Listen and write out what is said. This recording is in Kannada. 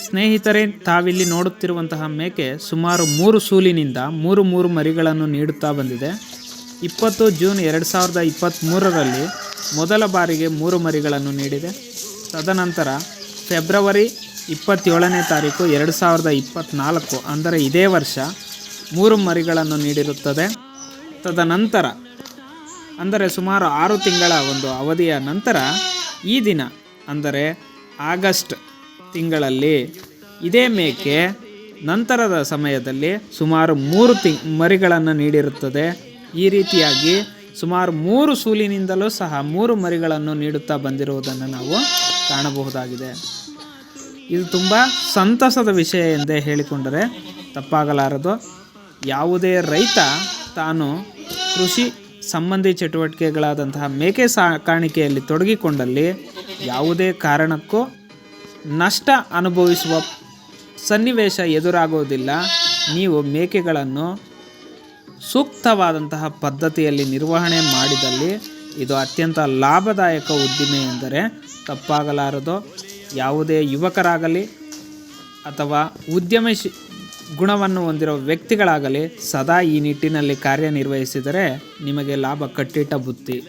ಸ್ನೇಹಿತರೆ, ತಾವಿಲ್ಲಿ ನೋಡುತ್ತಿರುವಂತಹ ಮೇಕೆ ಸುಮಾರು ಮೂರು ಸೂಲಿನಿಂದ ಮೂರು ಮೂರು ಮರಿಗಳನ್ನು ನೀಡುತ್ತಾ ಬಂದಿದೆ. ಇಪ್ಪತ್ತು ಜೂನ್ ಎರಡು ಸಾವಿರದ ಇಪ್ಪತ್ತ್ಮೂರರಲ್ಲಿ ಮೊದಲ ಬಾರಿಗೆ ಮೂರು ಮರಿಗಳನ್ನು ನೀಡಿದೆ. ತದನಂತರ ಫೆಬ್ರವರಿ ಇಪ್ಪತ್ತೇಳನೇ ತಾರೀಕು ಎರಡು ಸಾವಿರದ ಇಪ್ಪತ್ತ್ನಾಲ್ಕು ಅಂದರೆ ಇದೇ ವರ್ಷ, ಮೂರು ಮರಿಗಳನ್ನು ನೀಡಿರುತ್ತದೆ. ತದನಂತರ, ಅಂದರೆ ಸುಮಾರು ಆರು ತಿಂಗಳ ಒಂದು ಅವಧಿಯ ನಂತರ ಈ ದಿನ, ಅಂದರೆ ಆಗಸ್ಟ್ ತಿಂಗಳಲ್ಲಿ ಇದೇ ಮೇಕೆ ನಂತರದ ಸಮಯದಲ್ಲಿ ಸುಮಾರು ಮೂರು ತಿಂಗ್ ಮರಿಗಳನ್ನು ನೀಡಿರುತ್ತದೆ. ಈ ರೀತಿಯಾಗಿ ಸುಮಾರು ಮೂರು ಸೂಲಿನಿಂದಲೂ ಸಹ ಮೂರು ಮರಿಗಳನ್ನು ನೀಡುತ್ತಾ ಬಂದಿರುವುದನ್ನು ನಾವು ಕಾಣಬಹುದಾಗಿದೆ. ಇದು ತುಂಬ ಸಂತಸದ ವಿಷಯ ಎಂದೇ ಹೇಳಿಕೊಂಡರೆ ತಪ್ಪಾಗಲಾರದು. ಯಾವುದೇ ರೈತ ತಾನು ಕೃಷಿ ಸಂಬಂಧಿ ಚಟುವಟಿಕೆಗಳಾದಂತಹ ಮೇಕೆ ಸಾಕಾಣಿಕೆಯಲ್ಲಿ ತೊಡಗಿಕೊಂಡಲ್ಲಿ ಯಾವುದೇ ಕಾರಣಕ್ಕೂ ನಷ್ಟ ಅನುಭವಿಸುವ ಸನ್ನಿವೇಶ ಎದುರಾಗುವುದಿಲ್ಲ. ನೀವು ಮೇಕೆಗಳನ್ನು ಸೂಕ್ತವಾದಂತಹ ಪದ್ಧತಿಯಲ್ಲಿ ನಿರ್ವಹಣೆ ಮಾಡಿದಲ್ಲಿ ಇದು ಅತ್ಯಂತ ಲಾಭದಾಯಕ ಉದ್ದಿಮೆ ಎಂದರೆ ತಪ್ಪಾಗಲಾರದು. ಯಾವುದೇ ಯುವಕರಾಗಲಿ ಅಥವಾ ಉದ್ಯಮಶಿ, ಗುಣವನ್ನು ಹೊಂದಿರುವ ವ್ಯಕ್ತಿಗಳಾಗಲಿ ಸದಾ ಈ ನಿಟ್ಟಿನಲ್ಲಿ ಕಾರ್ಯನಿರ್ವಹಿಸಿದರೆ ನಿಮಗೆ ಲಾಭ ಕಟ್ಟಿಟ್ಟ ಬುತ್ತಿ.